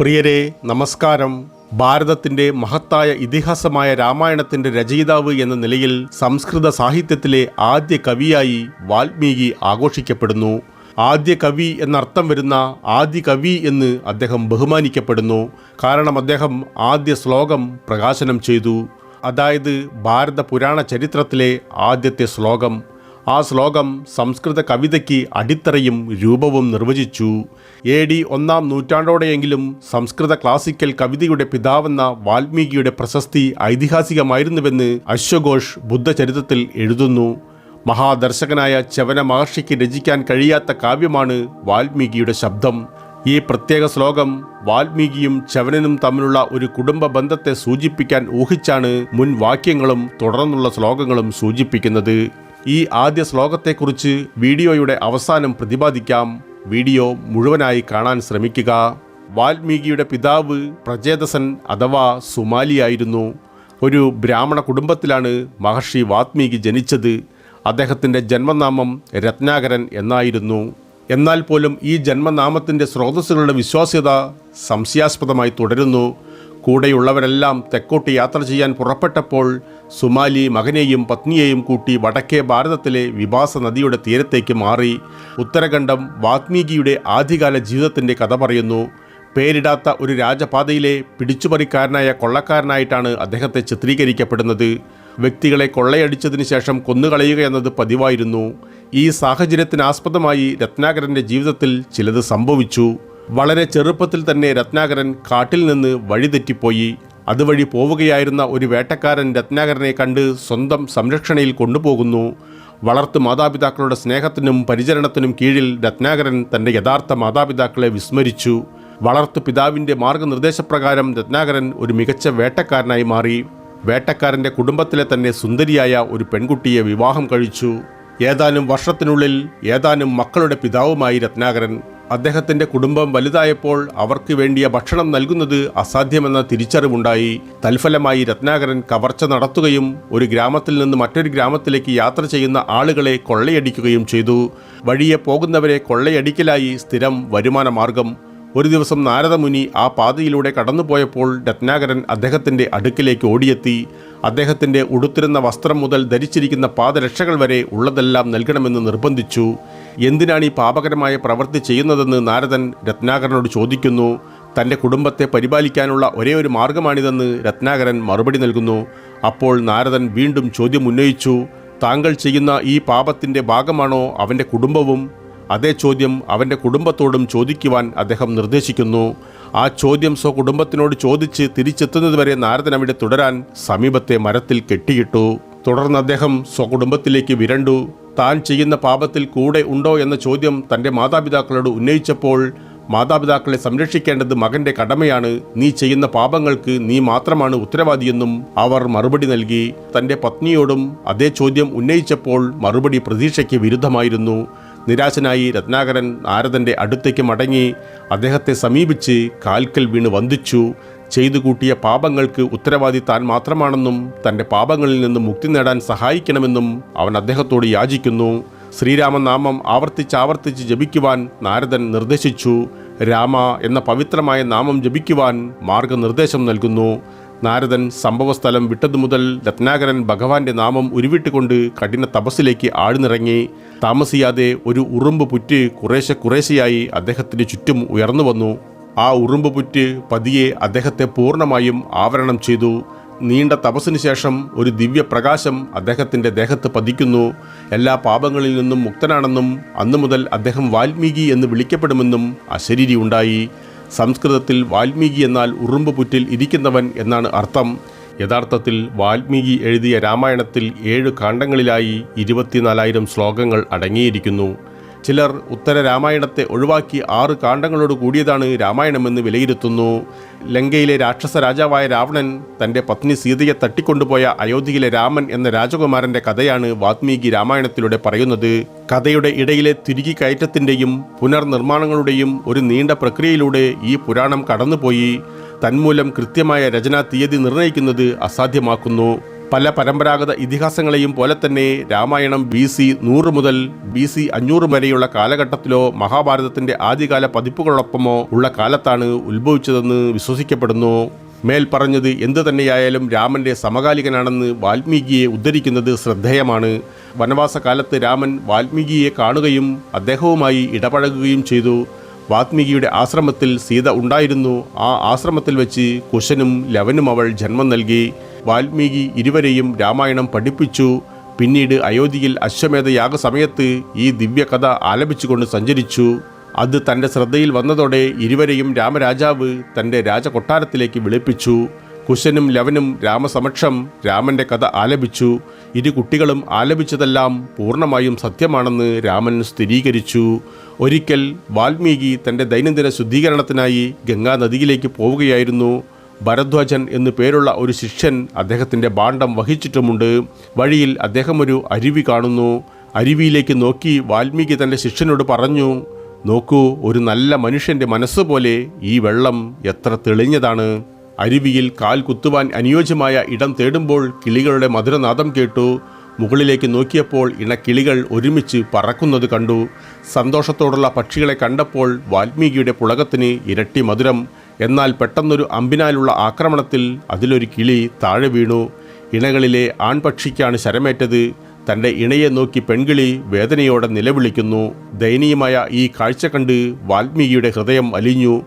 പ്രിയരെ നമസ്കാരം. ഭാരതത്തിന്റെ മഹത്തായ ഇതിഹാസമായ രാമായണത്തിന്റെ രചയിതാവ് എന്ന നിലയിൽ സംസ്കൃത സാഹിത്യത്തിലെ ആദ്യ കവിയായി വാൽമീകി ആഘോഷിക്കപ്പെടുന്നു. ആദ്യ കവി എന്നർത്ഥം വരുന്ന ആദ്യ കവി എന്ന് അദ്ദേഹം ബഹുമാനിക്കപ്പെടുന്നു. കാരണം അദ്ദേഹം ആദ്യ ശ്ലോകം പ്രകാശനം ചെയ്തു. അതായത് ഭാരത പുരാണ ചരിത്രത്തിലെ ആദ്യത്തെ ശ്ലോകം. ആ ശ്ലോകം സംസ്കൃത കവിതയ്ക്ക് അടിത്തറയും രൂപവും നിർവചിച്ചു. എ ഡി ഒന്നാം നൂറ്റാണ്ടോടെയെങ്കിലും സംസ്കൃത ക്ലാസിക്കൽ കവിതയുടെ പിതാവെന്ന വാൽമീകിയുടെ പ്രശസ്തി ഐതിഹാസികമായിരുന്നുവെന്ന് അശ്വഘോഷ് ബുദ്ധചരിത്രത്തിൽ എഴുതുന്നു. മഹാദർശകനായ ചവന മഹർഷിക്ക് രചിക്കാൻ കഴിയാത്ത കാവ്യമാണ് വാൽമീകിയുടെ ശബ്ദം. ഈ പ്രത്യേക ശ്ലോകം വാൽമീകിയും ചവനനും തമ്മിലുള്ള ഒരു കുടുംബ ബന്ധത്തെ സൂചിപ്പിക്കാൻ ഊഹിച്ചാണ് മുൻ വാക്യങ്ങളും തുടർന്നുള്ള ശ്ലോകങ്ങളും സൂചിപ്പിക്കുന്നത്. ഈ ആദ്യ ശ്ലോകത്തെക്കുറിച്ച് വീഡിയോയുടെ അവസാനം പ്രതിപാദിക്കാം. വീഡിയോ മുഴുവനായി കാണാൻ ശ്രമിക്കുക. വാൽമീകിയുടെ പിതാവ് പ്രചേതസൻ അഥവാ സുമാലിയായിരുന്നു. ഒരു ബ്രാഹ്മണ കുടുംബത്തിലാണ് മഹർഷി വാത്മീകി ജനിച്ചത്. അദ്ദേഹത്തിന്റെ ജന്മനാമം രത്നാകരൻ എന്നായിരുന്നു. എന്നാൽ പോലും ഈ ജന്മനാമത്തിന്റെ സ്രോതസ്സുകളുടെ വിശ്വാസ്യത സംശയാസ്പദമായി തുടരുന്നു. കൂടെയുള്ളവരെല്ലാം തെക്കോട്ട് യാത്ര ചെയ്യാൻ പുറപ്പെട്ടപ്പോൾ സുമാലി മകനെയും പത്നിയെയും കൂട്ടി വടക്കേ ഭാരതത്തിലെ വിഭാസ നദിയുടെ തീരത്തേക്ക് മാറി. ഉത്തരഖണ്ഡം വാത്മീകിയുടെ ആദ്യകാല ജീവിതത്തിന്റെ കഥ പറയുന്നു. പേരിടാത്ത ഒരു രാജപാതയിലെ പിടിച്ചുപറിക്കാരനായ കൊള്ളക്കാരനായിട്ടാണ് അദ്ദേഹത്തെ ചിത്രീകരിക്കപ്പെടുന്നത്. വ്യക്തികളെ കൊള്ളയടിച്ചതിന് ശേഷം കൊന്നുകളയുക എന്നത് പതിവായിരുന്നു. ഈ സാഹചര്യത്തിനാസ്പദമായി രത്നാകരന്റെ ജീവിതത്തിൽ ചിലത് സംഭവിച്ചു. വളരെ ചെറുപ്പത്തിൽ തന്നെ രത്നാകരൻ കാട്ടിൽ നിന്ന് വഴിതെറ്റിപ്പോയി. അതുവഴി പോവുകയായിരുന്ന ഒരു വേട്ടക്കാരൻ രത്നാകരനെ കണ്ട് സ്വന്തം സംരക്ഷണയിൽ കൊണ്ടുപോകുന്നു. വളർത്തു മാതാപിതാക്കളുടെ സ്നേഹത്തിനും പരിചരണത്തിനും കീഴിൽ രത്നാകരൻ തന്റെ യഥാർത്ഥ മാതാപിതാക്കളെ വിസ്മരിച്ചു. വളർത്തു പിതാവിന്റെ മാർഗനിർദ്ദേശപ്രകാരം രത്നാകരൻ ഒരു മികച്ച വേട്ടക്കാരനായി മാറി. വേട്ടക്കാരന്റെ കുടുംബത്തിലെ തന്നെ സുന്ദരിയായ ഒരു പെൺകുട്ടിയെ വിവാഹം കഴിച്ചു. ഏതാനും വർഷത്തിനുള്ളിൽ ഏതാനും മക്കളുടെ പിതാവുമായി രത്നാകരൻ അദ്ദേഹത്തിന്റെ കുടുംബം വലുതായപ്പോൾ അവർക്ക് വേണ്ടിയ ഭക്ഷണം നൽകുന്നത് അസാധ്യമെന്ന തിരിച്ചറിവുണ്ടായി. തൽഫലമായി രത്നാകരൻ കവർച്ച നടത്തുകയും ഒരു ഗ്രാമത്തിൽ നിന്ന് മറ്റൊരു ഗ്രാമത്തിലേക്ക് യാത്ര ചെയ്യുന്ന ആളുകളെ കൊള്ളയടിക്കുകയും ചെയ്തു. വഴിയെ പോകുന്നവരെ കൊള്ളയടിക്കലായി സ്ഥിരം വരുമാന മാർഗം ഒരു ദിവസം നാരദമുനി ആ പാതയിലൂടെ കടന്നുപോയപ്പോൾ രത്നാകരൻ അദ്ദേഹത്തിന്റെ അടുക്കിലേക്ക് ഓടിയെത്തി. അദ്ദേഹത്തിന്റെ ഉടുത്തിരുന്ന വസ്ത്രം മുതൽ ധരിച്ചിരിക്കുന്ന പാദരക്ഷകൾ വരെ ഉള്ളതെല്ലാം നൽകണമെന്ന് നിർബന്ധിച്ചു. എന്തിനാണ് ഈ പാപകരമായ പ്രവൃത്തി ചെയ്യുന്നതെന്ന് നാരദൻ രത്നാകരനോട് ചോദിക്കുന്നു. തന്റെ കുടുംബത്തെ പരിപാലിക്കാനുള്ള ഒരേ ഒരു മാർഗമാണിതെന്ന് രത്നാകരൻ മറുപടി നൽകുന്നു. അപ്പോൾ നാരദൻ വീണ്ടും ചോദ്യം ഉന്നയിച്ചു. താങ്കൾ ചെയ്യുന്ന ഈ പാപത്തിന്റെ ഭാഗമാണോ അവന്റെ കുടുംബവും? അതേ ചോദ്യം അവന്റെ കുടുംബത്തോടും ചോദിക്കുവാൻ അദ്ദേഹം നിർദ്ദേശിക്കുന്നു. ആ ചോദ്യം സ്വകുടുംബത്തിനോട് ചോദിച്ച് തിരിച്ചെത്തുന്നതുവരെ നാരദൻ അവിടെ തുടരാൻ സമീപത്തെ മരത്തിൽ കെട്ടിയിട്ടു. തുടർന്ന് അദ്ദേഹം സ്വകുടുംബത്തിലേക്ക് വിരണ്ടു. താൻ ചെയ്യുന്ന പാപത്തിൽ കൂടെ ഉണ്ടോ എന്ന ചോദ്യം തന്റെ മാതാപിതാക്കളോട് ഉന്നയിച്ചപ്പോൾ മാതാപിതാക്കളെ സംരക്ഷിക്കേണ്ടത് മകന്റെ കടമയാണ്. നീ ചെയ്യുന്ന പാപങ്ങൾക്ക് നീ മാത്രമാണ് ഉത്തരവാദിയെന്നും അവർ മറുപടി നൽകി. തന്റെ പത്നിയോടും അതേ ചോദ്യം ഉന്നയിച്ചപ്പോൾ മറുപടി പ്രതീക്ഷയ്ക്ക് വിരുദ്ധമായിരുന്നു. നിരാശനായി രത്നാകരൻ നാരദന്റെ അടുത്തേക്ക് മടങ്ങി അദ്ദേഹത്തെ സമീപിച്ച് കാൽക്കൽ വീണ് വന്ദിച്ചു. ചെയ്തു കൂട്ടിയ പാപങ്ങൾക്ക് ഉത്തരവാദി താൻ മാത്രമാണെന്നും തന്റെ പാപങ്ങളിൽ നിന്ന് മുക്തി നേടാൻ സഹായിക്കണമെന്നും അവൻ അദ്ദേഹത്തോട് യാചിക്കുന്നു. ശ്രീരാമനാമം ആവർത്തിച്ചാവർത്തിച്ച് ജപിക്കുവാൻ നാരദൻ നിർദ്ദേശിച്ചു. രാമ എന്ന പവിത്രമായ നാമം ജപിക്കുവാൻ മാർഗനിർദ്ദേശം നൽകുന്നു. നാരദൻ സംഭവസ്ഥലം വിട്ടതു മുതൽ രത്നാകരൻ ഭഗവാന്റെ നാമം ഉരുവിട്ടുകൊണ്ട് കഠിന തപസ്സിലേക്ക് ആഴ്ന്നിറങ്ങി. താമസിയാതെ ഒരു ഉറുമ്പ് പുറ്റ് കുറേശ്ശെ കുറേശ്ശെയായി അദ്ദേഹത്തിന് ചുറ്റും ഉയർന്നു വന്നു. ആ ഉറുമ്പ് പുറ്റ് പതിയെ അദ്ദേഹത്തെ പൂർണമായും ആവരണം ചെയ്തു. നീണ്ട തപസ്സിന് ശേഷം ഒരു ദിവ്യപ്രകാശം അദ്ദേഹത്തിന്റെ ദേഹത്ത് പതിക്കുന്നു. എല്ലാ പാപങ്ങളിൽ നിന്നും മുക്തനാണെന്നും അന്നു മുതൽ അദ്ദേഹം വാൽമീകി എന്ന് വിളിക്കപ്പെടുമെന്നും അശരീരി ഉണ്ടായി. സംസ്കൃതത്തിൽ വാൽമീകി എന്നാൽ ഉറുമ്പ് പുറ്റിൽ ഇരിക്കുന്നവൻ എന്നാണ് അർത്ഥം. യഥാർത്ഥത്തിൽ വാൽമീകി എഴുതിയ രാമായണത്തിൽ ഏഴ് കാണ്ഡങ്ങളിലായി ഇരുപത്തിനാലായിരം ശ്ലോകങ്ങൾ അടങ്ങിയിരിക്കുന്നു. ചിലർ ഉത്തര രാമായണത്തെ ഒഴിവാക്കി ആറ് കാണ്ഡങ്ങളോട് കൂടിയതാണ് രാമായണമെന്ന് വിലയിരുത്തുന്നു. ലങ്കയിലെ രാക്ഷസ രാജാവായ രാവണൻ തന്റെ പത്നി സീതയെ തട്ടിക്കൊണ്ടുപോയ അയോധ്യയിലെ രാമൻ എന്ന രാജകുമാരന്റെ കഥയാണ് വാത്മീകി രാമായണത്തിലൂടെ പറയുന്നത്. കഥയുടെ ഇടയിലെ തിരികി കയറ്റത്തിന്റെയും പുനർനിർമ്മാണങ്ങളുടെയും ഒരു നീണ്ട പ്രക്രിയയിലൂടെ ഈ പുരാണം കടന്നുപോയി. തന്മൂലം കൃത്യമായ രചനാ തീയതി നിർണയിക്കുന്നത് അസാധ്യമാക്കുന്നു. പല പരമ്പരാഗത ഇതിഹാസങ്ങളെയും പോലെ തന്നെ രാമായണം ബി സി നൂറ് മുതൽ ബി സി അഞ്ഞൂറ് വരെയുള്ള കാലഘട്ടത്തിലോ മഹാഭാരതത്തിന്റെ ആദ്യകാല പതിപ്പുകളോടൊപ്പമോ ഉള്ള കാലത്താണ് ഉത്ഭവിച്ചതെന്ന് വിശ്വസിക്കപ്പെടുന്നു. മേൽ പറഞ്ഞത് എന്തു തന്നെയായാലും രാമന്റെ സമകാലികനാണെന്ന് വാൽമീകിയെ ഉദ്ധരിക്കുന്നത് ശ്രദ്ധേയമാണ്. വനവാസ കാലത്ത് രാമൻ വാൽമീകിയെ കാണുകയും അദ്ദേഹവുമായി ഇടപഴകുകയും ചെയ്തു. വാത്മീകിയുടെ ആശ്രമത്തിൽ സീത ഉണ്ടായിരുന്നു. ആ ആശ്രമത്തിൽ വെച്ച് കുശനും ലവനും അവൾ ജന്മം നൽകി. വാൽമീകി ഇരുവരെയും രാമായണം പഠിപ്പിച്ചു. പിന്നീട് അയോധ്യയിൽ അശ്വമേധ യാഗസമയത്ത് ഈ ദിവ്യകഥ ആലപിച്ചുകൊണ്ട് സഞ്ചരിച്ചു. അത് തന്റെ ശ്രദ്ധയിൽ വന്നതോടെ ഇരുവരെയും രാമരാജാവ് തന്റെ രാജകൊട്ടാരത്തിലേക്ക് വിളിപ്പിച്ചു. കുശനും ലവനും രാമസമക്ഷം രാമന്റെ കഥ ആലപിച്ചു. ഇരു കുട്ടികളും ആലപിച്ചതെല്ലാം പൂർണമായും സത്യമാണെന്ന് രാമൻ സ്ഥിരീകരിച്ചു. ഒരിക്കൽ വാൽമീകി തന്റെ ദൈനംദിന ശുദ്ധീകരണത്തിനായി ഗംഗാനദിയിലേക്ക് പോവുകയായിരുന്നു. ഭരദ്വാജൻ എന്നു പേരുള്ള ഒരു ശിഷ്യൻ അദ്ദേഹത്തിന്റെ ഭാണ്ഡം വഹിച്ചിട്ടുമുണ്ട്. വഴിയിൽ അദ്ദേഹം ഒരു അരുവി കാണുന്നു. അരുവിയിലേക്ക് നോക്കി വാൽമീകി തന്റെ ശിഷ്യനോട് പറഞ്ഞു നോക്കൂ ഒരു നല്ല മനുഷ്യന്റെ മനസ്സുപോലെ ഈ വെള്ളം എത്ര തെളിഞ്ഞതാണ്. അരുവിയിൽ കാൽ കുത്തുവാൻ അനുയോജ്യമായ ഇടം തേടുമ്പോൾ കിളികളുടെ മധുരനാദം കേട്ടു. മുകളിലേക്ക് നോക്കിയപ്പോൾ ഇണക്കിളികൾ ഒരുമിച്ച് പറക്കുന്നത് കണ്ടു. സന്തോഷത്തോടുള്ള പക്ഷികളെ കണ്ടപ്പോൾ വാൽമീകിയുടെ പുളകത്തിന് ഇരട്ടി മധുരം. എന്നാൽ പെട്ടെന്നൊരു അമ്പിനാലുള്ള ആക്രമണത്തിൽ അതിലൊരു കിളി താഴെ വീണു. ഇണകളിലെ ആൺപക്ഷിക്കാണ് ശരമേറ്റത്. തന്റെ ഇണയെ നോക്കി പെൺകിളി വേദനയോടെ നിലവിളിക്കുന്നു. ദയനീയമായ ഈ കാഴ്ച കണ്ട് വാൽമീകിയുടെ ഹൃദയം അലിഞ്ഞു.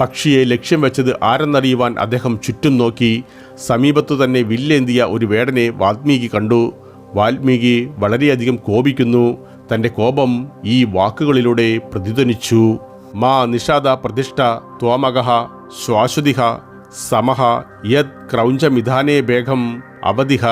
പക്ഷിയെ ലക്ഷ്യം വെച്ചത് ആരെന്നറിയുവാൻ അദ്ദേഹം ചുറ്റും നോക്കി. സമീപത്തു തന്നെ വില്ലേന്തിയ ഒരു വേടനെ വാൽമീകി കണ്ടു. വാൽമീകി വളരെയധികം കോപിക്കുന്നു. തന്റെ കോപം ഈ വാക്കുകളിലൂടെ പ്രതിധ്വനിച്ചു. മാ നിഷാദ പ്രതിഷ്ഠ ത്വമഗഹ ശ്വാശുതിഹ സമഹ യത് ക്രൗഞ്ചമിധാനേ ബേഗം അവധിഹ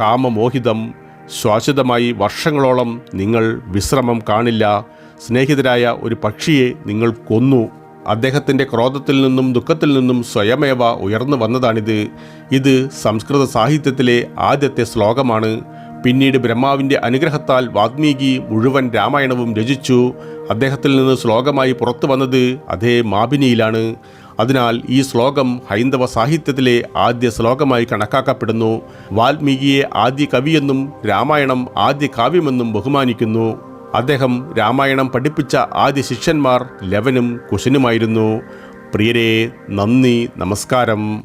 കാമമോഹിതം ശ്വാശ്വതമായി വർഷങ്ങളോളം നിങ്ങൾ വിശ്രമം കാണില്ല. സ്നേഹിതരായ ഒരു പക്ഷിയെ നിങ്ങൾ കൊന്നു. അദ്ദേഹത്തിന്റെ ക്രോധത്തിൽ നിന്നും ദുഃഖത്തിൽ നിന്നും സ്വയമേവ ഉയർന്നു വന്നതാണിത്. ഇത് സംസ്കൃത സാഹിത്യത്തിലെ ആദ്യത്തെ ശ്ലോകമാണ്. പിന്നീട് ബ്രഹ്മാവിന്റെ അനുഗ്രഹത്താൽ വാൽമീകി മുഴുവൻ രാമായണവും രചിച്ചു. അദ്ദേഹത്തിൽ നിന്ന് ശ്ലോകമായി പുറത്തു വന്നത് അതേ മാബിനിയിലാണ് അതിനാൽ ഈ ശ്ലോകം ഹൈന്ദവ സാഹിത്യത്തിലെ ആദ്യ ശ്ലോകമായി കണക്കാക്കപ്പെടുന്നു. വാൽമീകിയെ ആദ്യ കവിയെന്നും രാമായണം ആദ്യ കാവ്യമെന്നും ബഹുമാനിക്കുന്നു. അദ്ദേഹം രാമായണം പഠിപ്പിച്ച ആദ്യ ശിഷ്യന്മാർ ലവനും കുശനുമായിരുന്നു. പ്രിയരെ നന്ദി നമസ്കാരം.